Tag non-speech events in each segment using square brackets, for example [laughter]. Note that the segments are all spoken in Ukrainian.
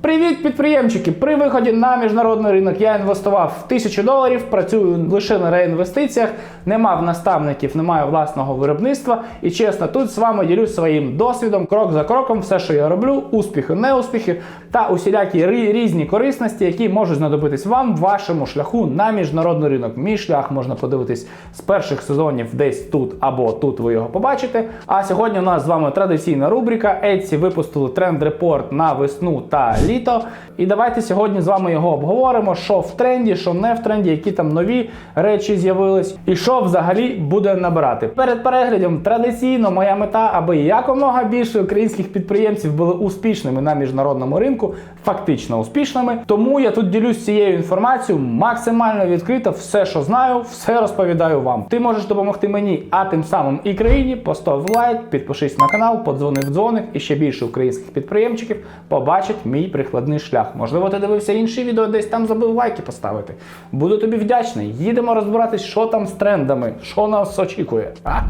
Привіт, підприємчики! При виході на міжнародний ринок я інвестував в тисячу доларів, працюю лише на реінвестиціях, не мав наставників, не маю власного виробництва. І чесно, тут з вами ділюсь своїм досвідом, крок за кроком, все, що я роблю, успіхи, неуспіхи та усілякі різні корисності, які можуть знадобитись вам в вашому шляху на міжнародний ринок. Мій шлях можна подивитись з перших сезонів десь тут або тут ви його побачите. А сьогодні у нас з вами традиційна рубрика. Etsy випустили тренд-репорт на весну та літо. І давайте сьогодні з вами його обговоримо, що в тренді, що не в тренді, які там нові речі з'явились, і що взагалі буде набирати. Перед переглядом традиційно моя мета, аби якомога більше українських підприємців були успішними на міжнародному ринку, фактично успішними. Тому я тут ділюсь цією інформацією максимально відкрито. Все, що знаю, все розповідаю вам. Ти можеш допомогти мені, а тим самим і країні. Постав лайк, підпишись на канал, подзвони в дзвоник, і ще більше українських підприємчиків побачать мій прикладний шлях. Можливо, ти дивився інші відео, десь там забив лайки поставити. Буду тобі вдячний. Їдемо розбиратись, що там з трендами, що нас очікує. А?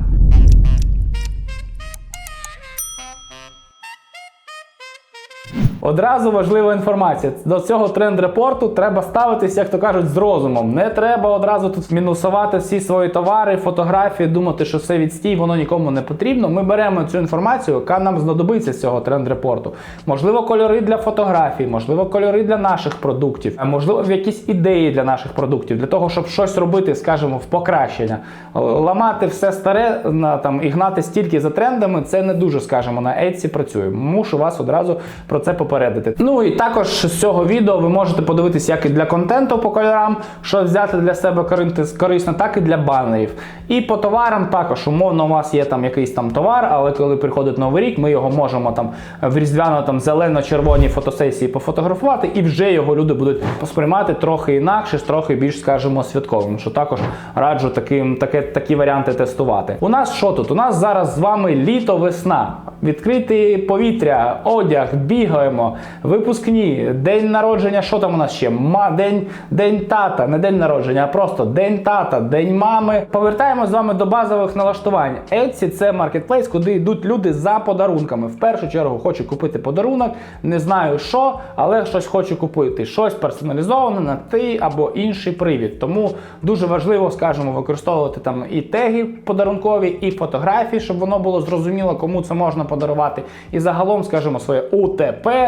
Одразу важлива інформація. До цього тренд-репорту треба ставитись, як то кажуть, з розумом. Не треба одразу тут мінусувати всі свої товари, фотографії, думати, що все відстій, воно нікому не потрібно. Ми беремо цю інформацію, яка нам знадобиться з цього тренд-репорту. Можливо, кольори для фотографій, можливо, кольори для наших продуктів, а можливо, якісь ідеї для наших продуктів, для того, щоб щось робити, скажімо, в покращення. Ламати все старе там і гнати стільки за трендами, це не дуже, скажімо, на Etsy працює. Мушу вас одразу про це попередити. Ну і також з цього відео ви можете подивитися, як і для контенту по кольорам, що взяти для себе корисно, так і для банерів. І по товарам також, умовно, у вас є там якийсь там товар, але коли приходить новий рік, ми його можемо там в різдвяно там зелено-червоній фотосесії пофотографувати, і вже його люди будуть сприймати трохи інакше, трохи більш, скажімо, святковим. Що також раджу таким, таке, такі варіанти тестувати. У нас що тут? У нас зараз з вами літо-весна. Відкрити повітря, одяг, бігаємо, випускні, день народження. Що там у нас ще? Ма, день, день тата, не день народження, а просто день тата, день мами. Повертаємо з вами до базових налаштувань. Etsy – це маркетплейс, куди йдуть люди за подарунками. В першу чергу хочу купити подарунок, не знаю що, але щось хочу купити. Щось персоналізоване на ти або інший привід. Тому дуже важливо, скажімо, використовувати там і теги подарункові, і фотографії, щоб воно було зрозуміло, кому це можна подарувати. І загалом, скажімо, своє УТП,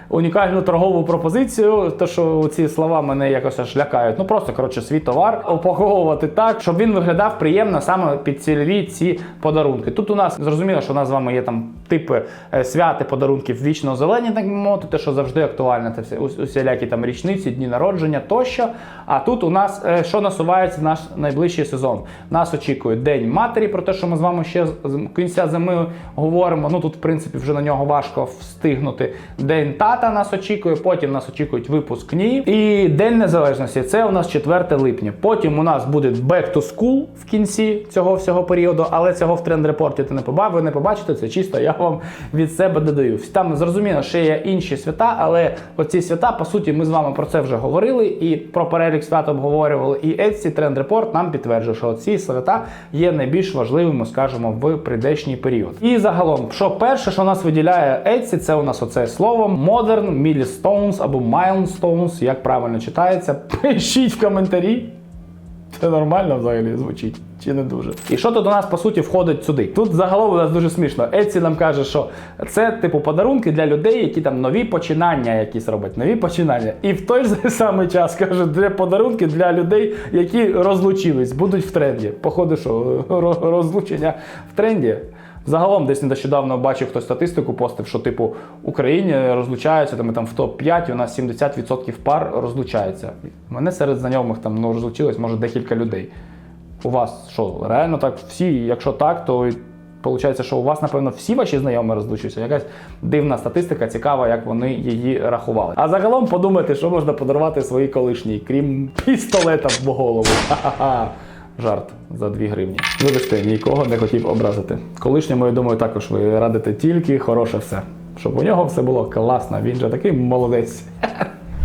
унікальну торгову пропозицію. То що ці слова мене якось аж лякають. Ну просто коротше свій товар упаковувати так, щоб він виглядав приємно саме під цільові ці подарунки. Тут у нас зрозуміло, що у нас з вами є там типи е, святи подарунків вічно зелені, так мовити, те, що завжди актуально, це усілякі там річниці, дні народження тощо. А тут у нас е, що насувається наш найближчий сезон. Нас очікує День матері, про те, що ми з вами ще з кінця зими говоримо. Ну тут, в принципі, вже на нього важко встигнути. День тата нас очікує, потім нас очікують випускні. І День Незалежності це у нас 4 липня. Потім у нас буде Back to School в кінці цього всього періоду, але цього в тренд-репорті ти не побачите, ви не побачите, це чисто я вам від себе додаю. Там зрозуміло, ще є інші свята, але оці свята, по суті, ми з вами про це вже говорили і про перелік свят обговорювали. І Etsy Trend Report нам підтверджує, що ці свята є найбільш важливими, скажімо, в прийдешній період. І загалом, що перше, що нас виділяє Etsy, це у нас оце слово Modern Milestones або Milestones, як правильно читається. Пишіть в коментарі. Це нормально взагалі звучить чи не дуже? І що тут у нас по суті входить сюди? Тут загалом у нас дуже смішно. Etsy нам каже, що це типу подарунки для людей, які там нові починання якісь роблять, нові починання. І в той же [laughs] самий час каже, для подарунки для людей, які розлучились, будуть в тренді. Походу, що [laughs] розлучення в тренді. Загалом десь нещодавно бачив хтось статистику, постив, що типу в Україні розлучаються там, там в топ-5 у нас 70% пар розлучається. Мене серед знайомих там ну, розлучилось може декілька людей. У вас що, реально так всі? Якщо так, то виходить, що у вас, напевно, всі ваші знайомі розлучуються. Якась дивна статистика, цікава, як вони її рахували. А загалом подумайте, що можна подарувати своїй колишній, крім пістолета в голову. Ха-ха-ха. Жарт за 2 гривні. Вибачте, нікого не хотів образити. Колишньому, я думаю, також ви радите тільки хороше все. Щоб у нього все було класно. Він же такий молодець.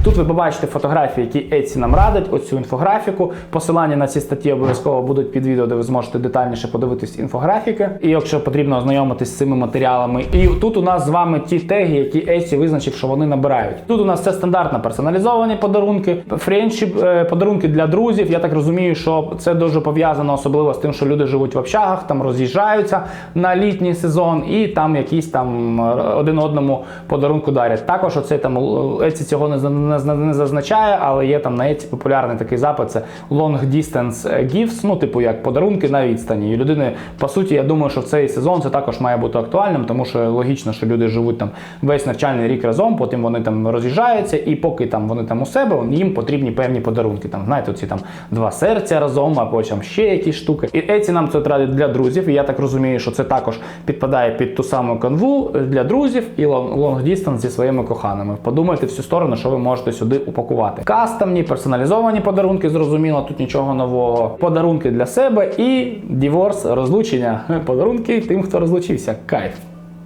Тут ви побачите фотографії, які Etsy нам радить, оцю інфографіку. Посилання на ці статті обов'язково будуть під відео, де ви зможете детальніше подивитись інфографіки. І якщо потрібно ознайомитись з цими матеріалами. І тут у нас з вами ті теги, які Etsy визначив, що вони набирають. Тут у нас це стандартно персоналізовані подарунки, френдшіп, е, подарунки для друзів. Я так розумію, що це дуже пов'язано особливо з тим, що люди живуть в общагах, там роз'їжджаються на літній сезон, і там якісь там е, один одному подарунку дарять. Також оце там Etsy цього не, не, зазначає, але є там на Etsy популярний такий запит. Це long distance gifts, ну типу як подарунки на відстані. І людини, по суті, я думаю, що в цей сезон це також має бути актуальним, тому що логічно, що люди живуть там весь навчальний рік разом, потім вони там роз'їжджаються, і поки там вони там у себе, їм потрібні певні подарунки. Там знаєте, оці там два серця разом, а потім ще якісь штуки. І Etsy нам це радить для друзів. І я так розумію, що це також підпадає під ту саму канву для друзів і long distance зі своїми коханими. Подумайте всю сторону, що ви можете сюди упакувати. Кастомні, персоналізовані подарунки, зрозуміло, тут нічого нового. Подарунки для себе і діворс, розлучення. [laughs] Подарунки тим, хто розлучився. Кайф.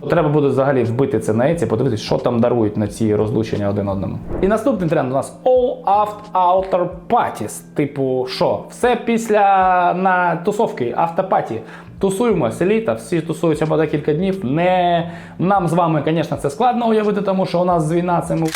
Треба буде взагалі вбити це на Etsy, подивитися, що там дарують на ці розлучення один одному. І наступний тренд у нас All Aft Outer Parties. Типу, що? Все після на тусовки, автопаті. Тусуємося літа, всі тусуються по декілька днів. Не нам з вами, звісно, це складно уявити, тому що у нас війна цими нами.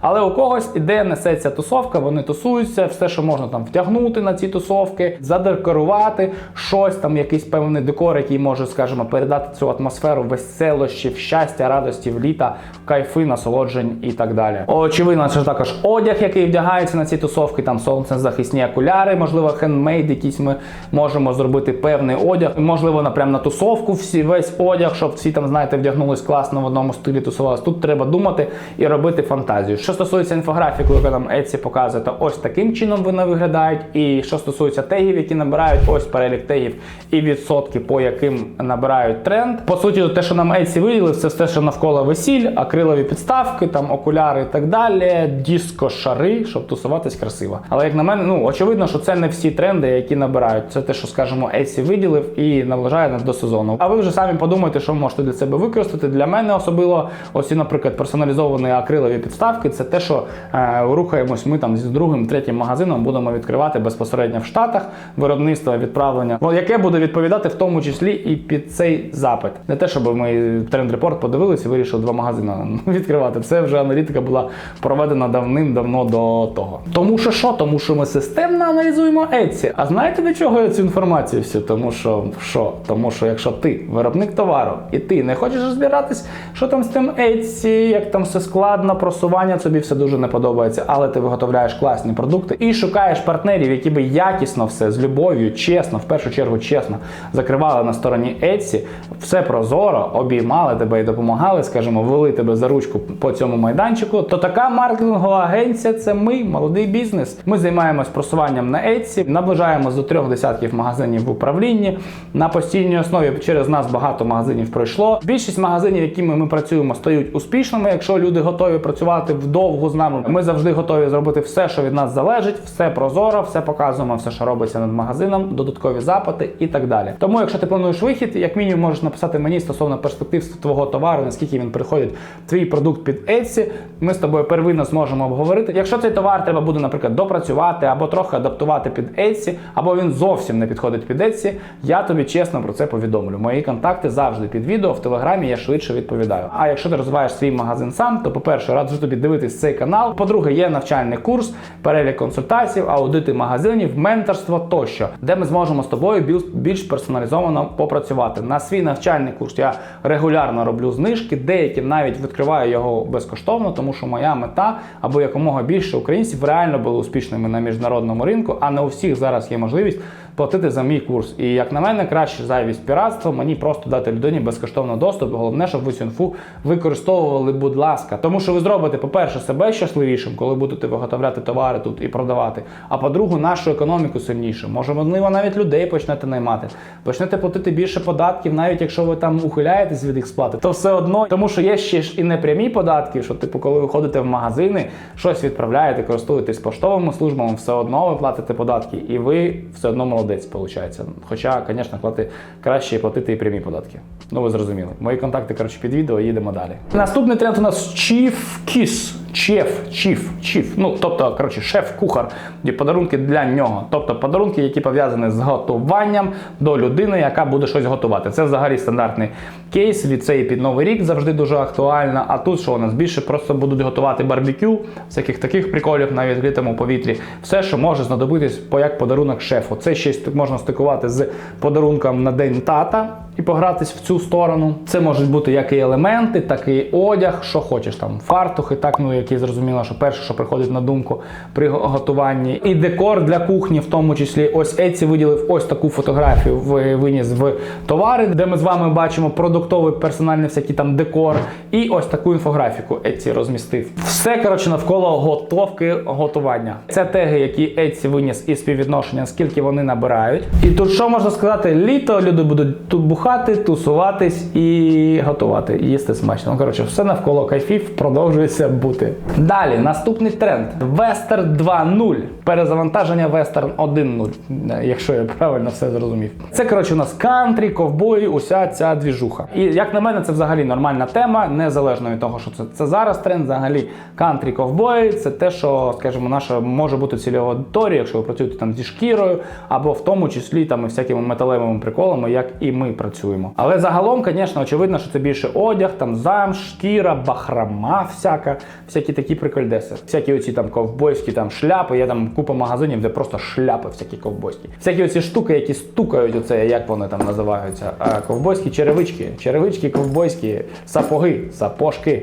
Але у когось іде несеться тусовка, вони тусуються, все, що можна там втягнути на ці тусовки, задекорувати щось там, якийсь певний декор, який може, скажімо, передати цю атмосферу веселощів, щастя, радості в літа, кайфи, насолоджень і так далі. Очевидно, що також одяг, який вдягається на ці тусовки, там сонцезахисні окуляри, можливо, хендмейд, якісь ми можемо зробити певний одяг. Можливо, напрям на тусовку всі весь одяг, щоб всі там, знаєте, вдягнулись класно в одному стилі тусувалися. Тут треба думати і робити фантазію. Що стосується інфографіку, яку нам Etsy показує, то ось таким чином вони виглядають. І що стосується тегів, які набирають, ось перелік тегів і відсотки, по яким набирають тренд. По суті, те, що нам Etsy виділив, це все, що навколо весіль, акрилові підставки, там окуляри і так далі, диско-шари, щоб тусуватись красиво. Але як на мене, ну очевидно, що це не всі тренди, які набирають. Це те, що скажімо, Etsy виділив і наближає нас до сезону. А ви вже самі подумайте, що можете для себе використати. Для мене особливо, ось, наприклад, персоналізовані акрилові підставки. Це те, що е, рухаємось ми там з другим, третім магазином будемо відкривати безпосередньо в Штатах виробництво відправлення, ну, яке буде відповідати в тому числі і під цей запит. Не те, щоб ми тренд репорт подивилися і вирішили два магазини [laughs] відкривати. Це вже аналітика була проведена давним-давно до того. Тому що що? Тому що ми системно аналізуємо Etsy. А знаєте до чого я цю інформацію всю? Тому що що? Тому що якщо ти виробник товару і ти не хочеш розбиратись, що там з тим Etsy, як там все складно, просування тобі все дуже не подобається, але ти виготовляєш класні продукти і шукаєш партнерів, які би якісно все з любов'ю, чесно, в першу чергу чесно закривали на стороні Etsy, все прозоро, обіймали тебе і допомагали, скажімо, вели тебе за ручку по цьому майданчику. То така маркетингова агенція це ми, молодий бізнес. Ми займаємось просуванням на Etsy, наближаємось до трьох десятків магазинів в управлінні. На постійній основі через нас багато магазинів пройшло. Більшість магазинів, якими ми працюємо, стають успішними. Якщо люди готові працювати вдовго з нами, ми завжди готові зробити все, що від нас залежить, все прозоро, все показуємо, все, що робиться над магазином, додаткові запити і так далі. Тому, якщо ти плануєш вихід, як мінімум можеш написати мені стосовно перспектив твого товару, наскільки він приходить твій продукт під Etsy, Ми з тобою первинно зможемо обговорити. Якщо цей товар треба буде, наприклад, допрацювати або трохи адаптувати під Etsy, або він зовсім не підходить під Etsy, я тобі чесно про це повідомлю. Мої контакти завжди під відео в телеграмі. Я швидше відповідаю. А якщо ти розвиваєш свій магазин сам, то по-перше, раджу тобі дивитись цей канал. По-друге, є навчальний курс, перелік консультацій, аудити магазинів, менторство тощо, де ми зможемо з тобою більш персоналізовано попрацювати. На свій навчальний курс я регулярно роблю знижки, деякі навіть відкриваю його безкоштовно, тому що моя мета, аби якомога більше українців реально були успішними на міжнародному ринку, а не у всіх зараз є можливість платити за мій курс. І як на мене, краще зайвість піратство, мені просто дати людині безкоштовно доступ. Головне, щоб ви цю інфу використовували, будь ласка. Тому що ви зробите, по-перше, себе щасливішим, коли будете виготовляти товари тут і продавати. А по-друге, нашу економіку сильніше. Може, можливо, навіть людей почнете наймати, почнете платити більше податків, навіть якщо ви там ухиляєтесь від їх сплати, то все одно, тому що є ще ж і непрямі податки, що типу, коли ви ходите в магазини, щось відправляєте, користуєтесь поштовими службами, все одно ви платите податки, і ви все одно молодець, виходить. Хоча, звісно, плати краще платити і прямі податки. Ну ви зрозуміли. Мої контакти коротше під відео, їдемо далі. Наступний тренд у нас Chief Kiss. Чеф, чіф, чіф. Ну, тобто, коротше, шеф-кухар, і подарунки для нього. Тобто подарунки, які пов'язані з готуванням до людини, яка буде щось готувати. Це взагалі стандартний кейс. Від цієї під новий рік завжди дуже актуально. А тут що у нас більше просто будуть готувати барбекю, всяких таких приколів на відкритому повітрі. Все, що може знадобитись як подарунок шефу. Це ще можна стикувати з подарунком на день тата і погратись в цю сторону. Це можуть бути як і елементи, так і одяг, що хочеш там, фартухи, так ну які зрозуміло, що перше, що приходить на думку при готуванні, і декор для кухні, в тому числі. Ось Еці виділив ось таку фотографію, виніс в товари, де ми з вами бачимо продуктовий персональний всякий там декор. І ось таку інфографіку Еці розмістив. Все коротше навколо готовки готування. Це теги, які Еці виніс із співвідношення, скільки вони набирають. І тут що можна сказати? Літо люди будуть тут бухати, тусуватись і готувати, їсти смачно. Ну, коротше, все навколо кайфів продовжується бути. Далі, наступний тренд: Вестерн 2.0. Перезавантаження Вестерн 1.0, якщо я правильно все зрозумів. Це коротше у нас кантрі, ковбої, уся ця двіжуха. І як на мене, це взагалі нормальна тема, незалежно від того, що це, це зараз тренд. Взагалі кантрі ковбої це те, що, скажімо, наша може бути цільова аудиторія, якщо ви працюєте там зі шкірою, або в тому числі там всякими металевими приколами, як і ми працюємо. Але загалом, звісно, очевидно, що це більше одяг, там замш, шкіра, бахрама, всяка, всякі такі прикольдеси. Всякі оці там ковбойські там шляпи. Є там купа магазинів, де просто шляпи всякі ковбойські. Всякі оці штуки, які стукають, оце як вони там називаються. Ковбойські черевички, черевички ковбойські, сапоги, сапожки,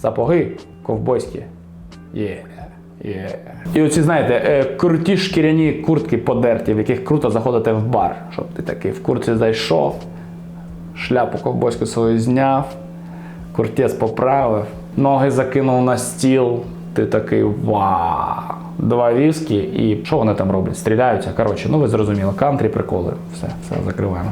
сапоги ковбойські. Є. Є. І оці, знаєте, е, круті шкіряні куртки подерті, в яких круто заходити в бар. Щоб ти такий в куртці зайшов, шляпу ковбойську свою зняв, куртець поправив, ноги закинув на стіл. Ти такий вау. Два віскі і що вони там роблять? Стріляються. Коротше, ну ви зрозуміли, кантрі, приколи. Все, все, закриваємо.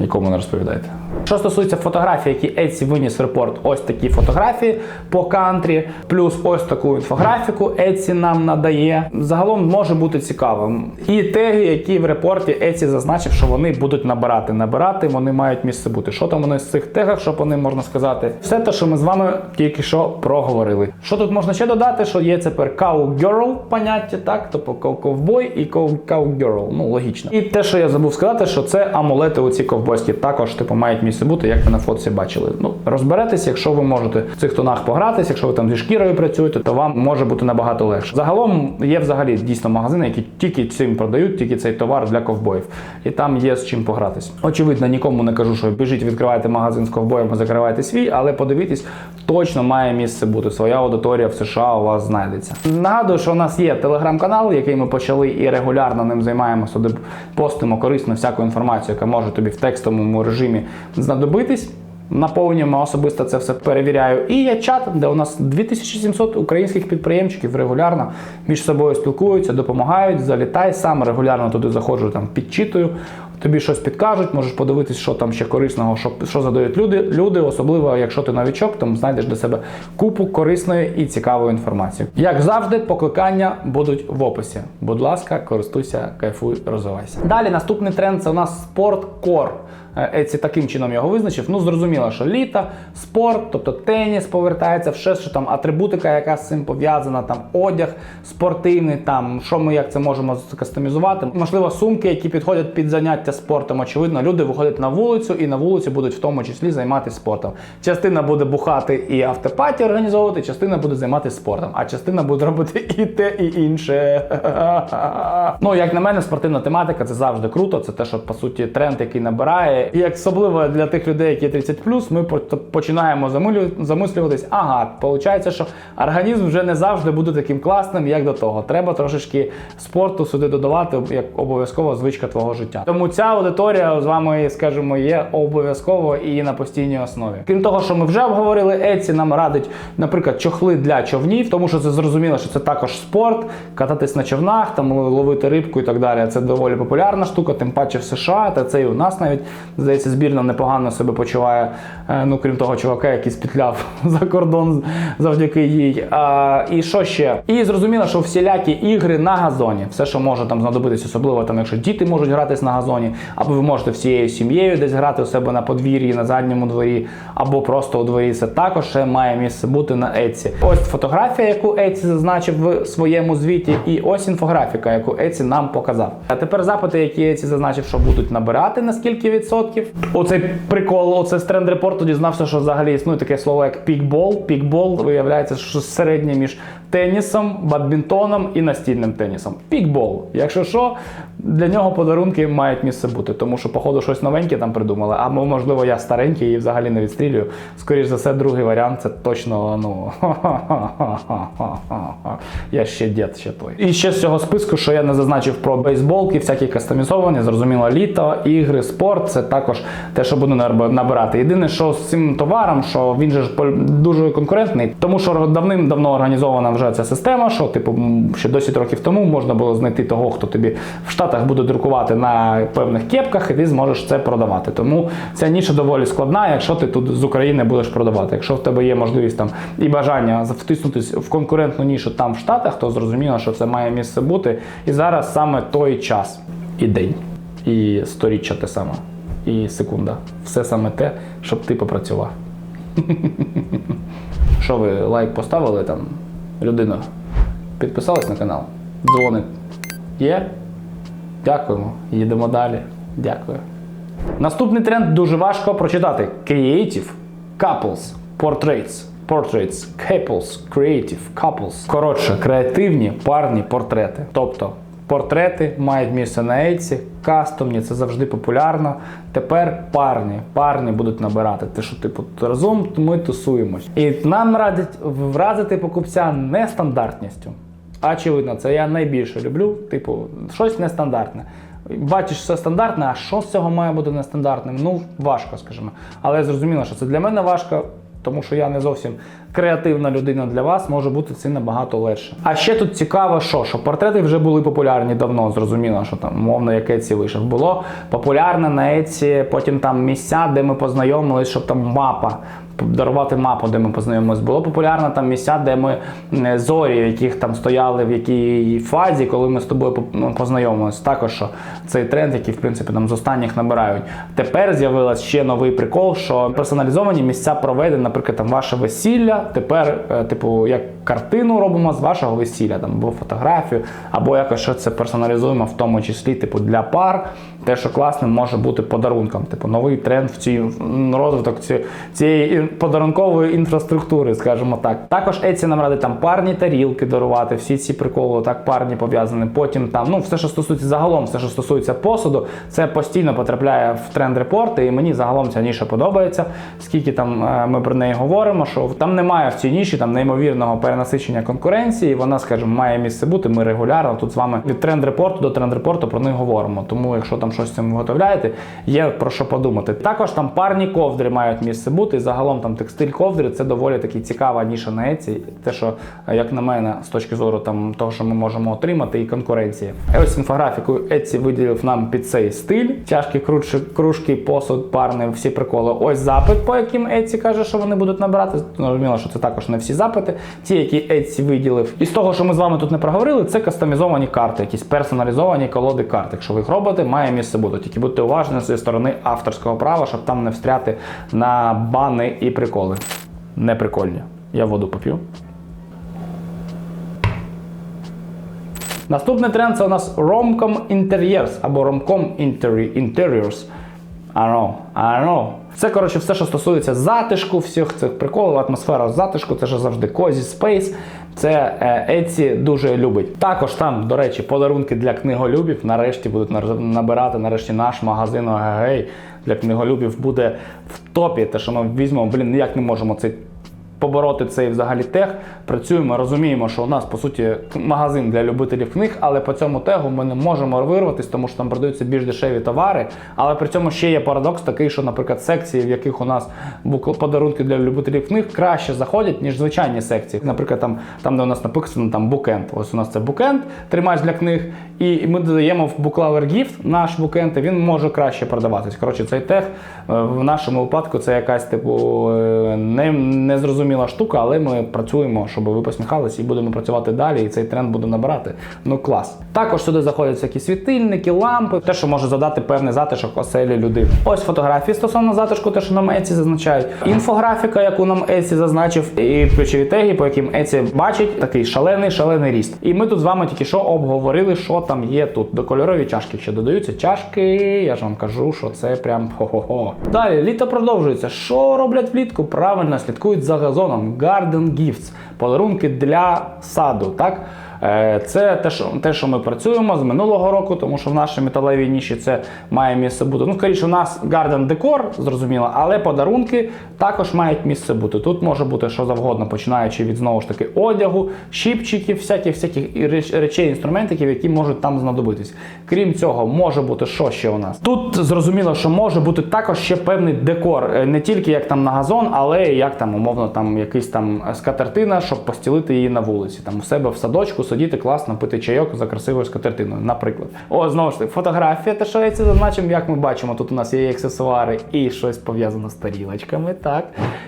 Нікому не розповідайте. Що стосується фотографій, які Etsy виніс в репорт, ось такі фотографії по кантрі, плюс ось таку інфографіку Etsy нам надає. Загалом може бути цікавим. І теги, які в репорті Etsy зазначив, що вони будуть набирати. Набирати вони мають місце бути. Що там вони з цих тегах, що по ним можна сказати? Все те, що ми з вами тільки що проговорили. Що тут можна ще додати? Що є тепер cowgirl поняття, так? Тобто ковбой і cowgirl. Ну, логічно. І те, що я забув сказати, що це амулети оці ковбойські також типу мають місце бути, як ви на фотці бачили. Ну розберетесь, якщо ви можете в цих тонах погратись, якщо ви там зі шкірою працюєте, то вам може бути набагато легше. Загалом є взагалі дійсно магазини, які тільки цим продають, тільки цей товар для ковбоїв. І там є з чим погратись. Очевидно, нікому не кажу, що біжіть, відкривайте магазин з ковбоєм, закривайте свій, але подивіться, точно має місце бути. Своя аудиторія в США у вас знайдеться. Нагадую, що у нас є телеграм-канал, який ми почали і регулярно ним займаємося, де постимо корисну всяку інформацію, яка може тобі в текстовому режимі знадобитись. Наповнюємо особисто це все перевіряю. І є чат, де у нас 2700 українських підприємчиків регулярно між собою спілкуються, допомагають. Залітай сам регулярно туди заходжу, там підчитую. Тобі щось підкажуть, можеш подивитись, що там ще корисного, що, що задають люди. Люди, особливо, якщо ти новічок, там знайдеш для себе купу корисної і цікавої інформації. Як завжди, покликання будуть в описі. Будь ласка, користуйся, кайфуй, розвивайся. Далі наступний тренд це у нас спорткор. Еці таким чином його визначив. Ну, зрозуміло, що літо, спорт, тобто теніс повертається, все, що там атрибутика, яка з цим пов'язана, там одяг спортивний, там що ми як це можемо кастомізувати. Можливо, сумки, які підходять під заняття спортом. Очевидно, люди виходять на вулицю і на вулиці будуть в тому числі займатися спортом. Частина буде бухати і автопаті організовувати, частина буде займатися спортом, а частина буде робити і те, і інше. [laughs] Ну, як на мене, спортивна тематика це завжди круто. Це те, що по суті тренд, який набирає. І особливо для тих людей, які 30 ми починаємо замислюватись. Ага, виходить, що організм вже не завжди буде таким класним, як до того. Треба трошечки спорту сюди додавати як обов'язкова звичка твого життя. Тому ця аудиторія з вами, скажімо, є обов'язково і на постійній основі. Крім того, що ми вже обговорили, Еці нам радить, наприклад, чохли для човнів, тому що це зрозуміло, що це також спорт, кататись на човнах, там ловити рибку і так далі. Це доволі популярна штука, тим паче в США, та це і у нас навіть здається, збірна непогано себе почуває. е, Ну крім того, чувака, який спітляв [laughs] за кордон завдяки їй. А, і що ще? І зрозуміло, що всілякі ігри на газоні, все, що може там знадобитись, особливо там, якщо діти можуть гратись на газоні, або ви можете всією сім'єю десь грати у себе на подвір'ї, на задньому дворі, або просто у дворі. Це також має місце бути на Etsy. Ось фотографія, яку Etsy зазначив в своєму звіті, і ось інфографіка, яку Etsy нам показав. А тепер запити, які Etsy зазначив, що будуть набирати на скільки відсотків. Оцей прикол, оце з тренд репорту дізнався, що взагалі існує таке слово як пікбол. Пікбол виявляється, що середнє між тенісом, бадмінтоном і настільним тенісом. Пікбол. Якщо що, для нього подарунки мають місце бути, тому що, походу, щось новеньке там придумали. А можливо, я старенький і взагалі не відстрілюю. Скоріш за все, другий варіант це точно, ну. [laughs] Я ще дід, ще той. І ще з цього списку, що я не зазначив про бейсболки, всякі кастомізовані, зрозуміло, літо, ігри, спорт це також те, що буду набирати. Єдине, що з цим товаром, що він же ж дуже конкурентний, тому що давним-давно організована вже ця система, що типу ще 10 років тому можна було знайти того, хто тобі в Штатах буде друкувати на певних кепках, і ти зможеш це продавати. Тому ця ніша доволі складна, якщо ти тут з України будеш продавати. Якщо в тебе є можливість там і бажання втиснутись в конкурентну нішу там в Штатах, то зрозуміло, що це має місце бути. І зараз саме той час і день, і сторіччя те саме, і секунда. Все саме те, щоб ти попрацював. [laughs] Що ви лайк поставили там, людина? Підписались на канал? Дзвоник є? Дякуємо. Їдемо далі. Дякую. Наступний тренд дуже важко прочитати: Creative Couples Portraits. Portraits, couples, creative, couples. Коротше, креативні парні портрети. Тобто портрети мають місце на Etsy, кастомні, це завжди популярно. Тепер парні, парні будуть набирати. Те, що типу разом ми тусуємось. І нам радять вразити покупця нестандартністю. Очевидно, це я найбільше люблю. Типу, щось нестандартне. Бачиш, все стандартне, а що з цього має бути нестандартним? Ну, важко, скажімо. Але зрозуміло, що це для мене важко, тому що я не зовсім креативна людина для вас, може бути це набагато легше. А ще тут цікаво, що, що портрети вже були популярні давно, зрозуміло, що там, мовно, як Еці вийшов. Було популярне на Еці, потім там місця, де ми познайомились, щоб там мапа дарувати мапу, де ми познайомились. Було популярно там місця, де ми е, зорі, яких там стояли в якій фазі, коли ми з тобою ну. Також що цей тренд, який в принципі там з останніх набирають. Тепер з'явилась ще новий прикол, що персоналізовані місця проведення, наприклад, там ваше весілля. Тепер, е, типу, як картину робимо з вашого весілля, там або фотографію, або якось що це персоналізуємо, в тому числі, типу, для пар. Те, що класним може бути подарунком, типу новий тренд в цій розвиток цієї подарункової інфраструктури, скажімо так. Також Etsy нам радить там парні тарілки дарувати, всі ці приколи, так парні пов'язані. Потім там, ну все, що стосується загалом, все, що стосується посуду, це постійно потрапляє в тренд репорти, і мені загалом ця ніша подобається. Скільки там е, ми про неї говоримо, що там немає в цій ніші там неймовірного перенасичення конкуренції. Вона, скажімо, має місце бути. Ми регулярно тут з вами від тренд репорту до тренд репорту про них говоримо. Тому, якщо там щось цим виготовляєте, є про що подумати. Також там парні ковдри мають місце бути. І загалом там текстиль ковдри це доволі таки цікава ніша на Etsy. Те, що е, як на мене, з точки зору там того, що ми можемо отримати, і конкуренції. І ось інфографіку Etsy виділив нам під цей стиль. Тяжкі кружки, посуд, парний, всі приколи. Ось запит, по яким Etsy каже, що вони будуть набирати. Зрозуміло, що це також не всі запити. Ті, які Etsy виділив. І з того, що ми з вами тут не проговорили, це кастомізовані карти, якісь персоналізовані колоди карт. Якщо ви їх робите, має місце бути. Тільки будьте уважні зі сторони авторського права, щоб там не встряти на бани і приколи. Не прикольні. Я воду поп'ю. Наступний тренд це у нас Romcom Interiors або Romcom Interi- Interiors. I know, I know. Це, коротше, все, що стосується затишку, всіх цих приколів, атмосфера затишку, це ж завжди Cozy Space. Це еці Etsy дуже любить. Також там, до речі, подарунки для книголюбів нарешті будуть набирати. Нарешті наш магазин ОГГ для книголюбів буде в топі. Те, що ми візьмемо, блін, ніяк не можемо цей побороти цей взагалі тег. Працюємо, розуміємо, що у нас по суті магазин для любителів книг, але по цьому тегу ми не можемо вирватись, тому що там продаються більш дешеві товари. Але при цьому ще є парадокс такий, що, наприклад, секції, в яких у нас подарунки для любителів книг, краще заходять, ніж звичайні секції. Наприклад, там, там де у нас написано там букенд. Ось у нас це букенд, тримач для книг, і ми додаємо в Booklover Gift наш букенд, і він може краще продаватись. Коротше, цей тег е, в нашому випадку це якась типу е, не, незрозуміла зрозуміла штука, але ми працюємо, щоб ви посміхались, і будемо працювати далі, і цей тренд буде набирати. Ну клас. Також сюди заходять всякі світильники, лампи, те, що може задати певний затишок оселі людини. Ось фотографії стосовно затишку, те, що нам Еці зазначають. Інфографіка, яку нам Еці зазначив, і ключові теги, по яким Еці бачить такий шалений, шалений ріст. І ми тут з вами тільки що обговорили, що там є тут. До кольорові чашки, що додаються чашки, я ж вам кажу, що це прям хо-хо-хо. Далі літо продовжується. Що роблять влітку? Правильно слідкують за газоном. Garden Gifts. Подарунки для саду. Так? Е, Це те, що те, що ми працюємо з минулого року, тому що в нашій металевій ніші це має місце бути. Ну, скоріше, у нас гарден декор, зрозуміло, але подарунки також мають місце бути. Тут може бути що завгодно, починаючи від знову ж таки одягу, щіпчиків, всяких всяких реч- речей, інструментиків, які можуть там знадобитись. Крім цього, може бути що ще у нас. Тут зрозуміло, що може бути також ще певний декор, Е, не тільки як там на газон, але як там умовно там якийсь там скатертина, щоб постілити її на вулиці. Там у себе в садочку сидіти класно, пити чайок за красивою скатертиною, наприклад. О, знову ж таки, фотографія, те, що я це зазначив, як ми бачимо, тут у нас є аксесуари і щось пов'язане з тарілочками, так.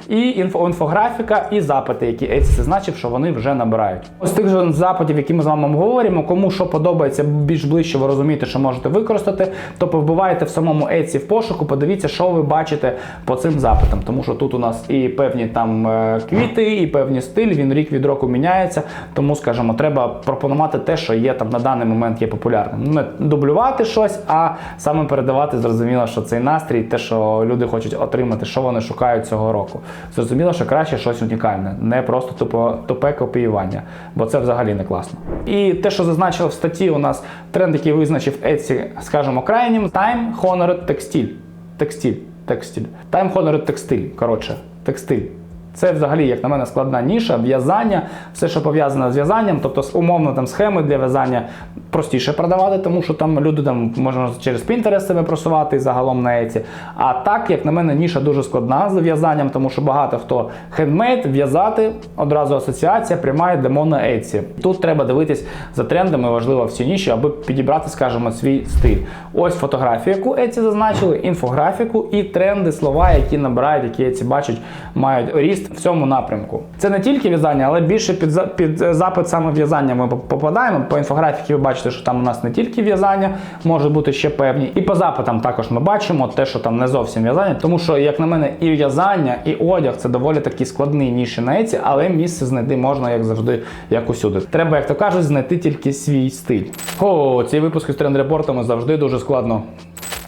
І інфо, інфографіка, і запити, які Еці зазначив, що вони вже набирають. Ось тих же запитів, які ми з вами обговорюємо, кому що подобається більш ближче, ви розумієте, що можете використати, то повбиваєте в самому Еці в пошуку, подивіться, що ви бачите по цим запитам. Тому що тут у нас і певні там е, квіти, і певні стиль, він рік від року міняється. Тому, скажімо, треба пропонувати те, що є там на даний момент є популярним. Не дублювати щось, а саме передавати зрозуміло, що цей настрій, те, що люди хочуть отримати, що вони шукають цього року. Зрозуміло, що краще щось унікальне, не просто тупо тупе копіювання, бо це взагалі не класно. І те, що зазначили в статті, у нас тренд, який визначив Etsy, скажімо, крайнім Time Honored Textile. Текстиль. Текстиль. Time Honored Textile. Коротше, текстиль. Це взагалі, як на мене, складна ніша, в'язання, все, що пов'язане з в'язанням, тобто умовно там схеми для в'язання простіше продавати, тому що там люди там можна через Pinterest себе просувати і загалом на Еці. А так, як на мене, ніша дуже складна з в'язанням, тому що багато хто хендмейд, в'язати, одразу асоціація пряма йдемо на Еці. Тут треба дивитись за трендами, важливо в ніші, аби підібрати, скажімо, свій стиль. Ось фотографію, яку Еці зазначили, інфографіку і тренди, слова, які набирають, які Еці бачать, мають ріст в цьому напрямку. Це не тільки в'язання, але більше під, під е, запит саме в'язання ми попадаємо. По інфографіці ви бачите, що там у нас не тільки в'язання, може бути ще певні. І по запитам також ми бачимо те, що там не зовсім в'язання, тому що, як на мене, і в'язання, і одяг це доволі такі складні ніші на Еці, але місце знайти можна, як завжди, як усюди. Треба, як то кажуть, знайти тільки свій стиль. О, ці випуски з тренд-репортами завжди дуже складно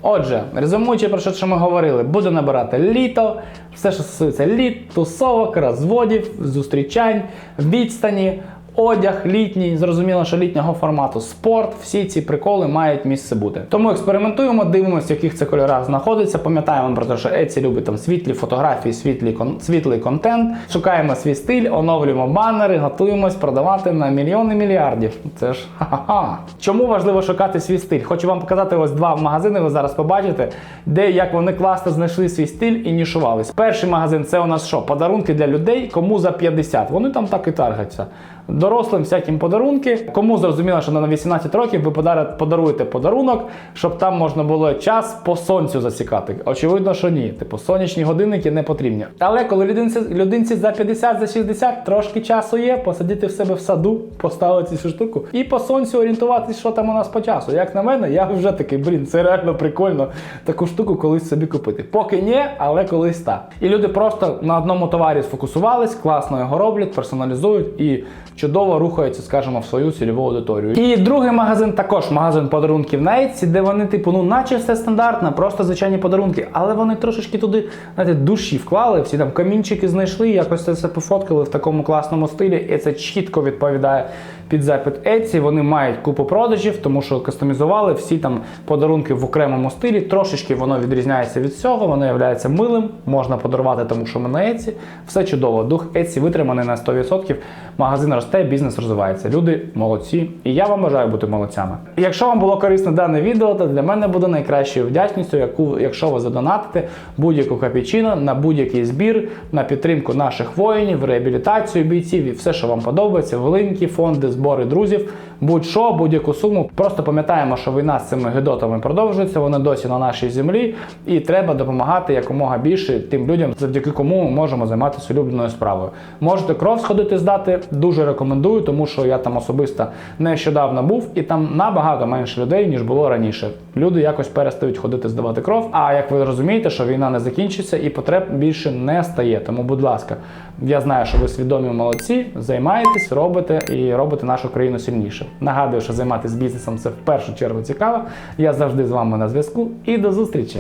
Отже, резюмуючи про що ми говорили, буде набирати літо, все, що стосується літ, тусовок, розводів, зустрічань, відстані, одяг літній, зрозуміло, що літнього формату, спорт, всі ці приколи мають місце бути. Тому експериментуємо, дивимося, в яких це кольорах знаходиться. Пам'ятаємо про те, що Еці любить там світлі фотографії, світлі кон- світлий контент. Шукаємо свій стиль, оновлюємо банери, готуємось продавати на мільйони мільярдів. Це ж ха-ха-ха. Чому важливо шукати свій стиль? Хочу вам показати ось два магазини. Ви зараз побачите, де як вони класно знайшли свій стиль і нішувались. Перший магазин це у нас що? Подарунки для людей, кому за 50. Вони там так і таргаться. Дорослим всяким подарунки. Кому зрозуміло, що на 18 років ви подар- подаруєте подарунок, щоб там можна було час по сонцю засікати. Очевидно, що ні. Типу, сонячні годинники не потрібні. Але коли людинці, людинці за 50, за 60, трошки часу є, посидіти в себе в саду, поставити цю штуку і по сонцю орієнтуватись, що там у нас по часу. Як на мене, я вже такий, блін, це реально прикольно таку штуку колись собі купити. Поки ні, але колись так. І люди просто на одному товарі сфокусувались, класно його роблять, персоналізують і чудово рухаються, скажімо, в свою цільову аудиторію. І другий магазин також магазин подарунків на де вони, типу, ну, наче все стандартно, просто звичайні подарунки, але вони трошечки туди, знаєте, душі вклали, всі там камінчики знайшли, якось це все пофоткали в такому класному стилі, і це чітко відповідає під запит Etsy. Вони мають купу продажів, тому що кастомізували всі там подарунки в окремому стилі. Трошечки воно відрізняється від цього, воно є милим, можна подарувати, тому що ми на Etsy. Все чудово. Дух Etsy витриманий на 100%. Магазин росте, бізнес розвивається. Люди молодці, і я вам бажаю бути молодцями. Якщо вам було корисне дане відео, то для мене буде найкращою вдячністю, яку, якщо ви задонатите будь-яку капічино на будь-який збір, на підтримку наших воїнів, реабілітацію бійців і все, що вам подобається, великі фонди, збори друзів, будь-що, будь-яку суму. Просто пам'ятаємо, що війна з цими гидотами продовжується, вони досі на нашій землі, і треба допомагати якомога більше тим людям, завдяки кому ми можемо займатися улюбленою справою. Можете кров сходити здати, дуже рекомендую, тому що я там особисто нещодавно був, і там набагато менше людей, ніж було раніше. Люди якось перестають ходити здавати кров. А як ви розумієте, що війна не закінчиться і потреб більше не стає. Тому, будь ласка, я знаю, що ви свідомі молодці, займаєтесь, робите і робите нашу країну сильніше. Нагадую, що займатися бізнесом це в першу чергу цікаво. Я завжди з вами на зв'язку і до зустрічі.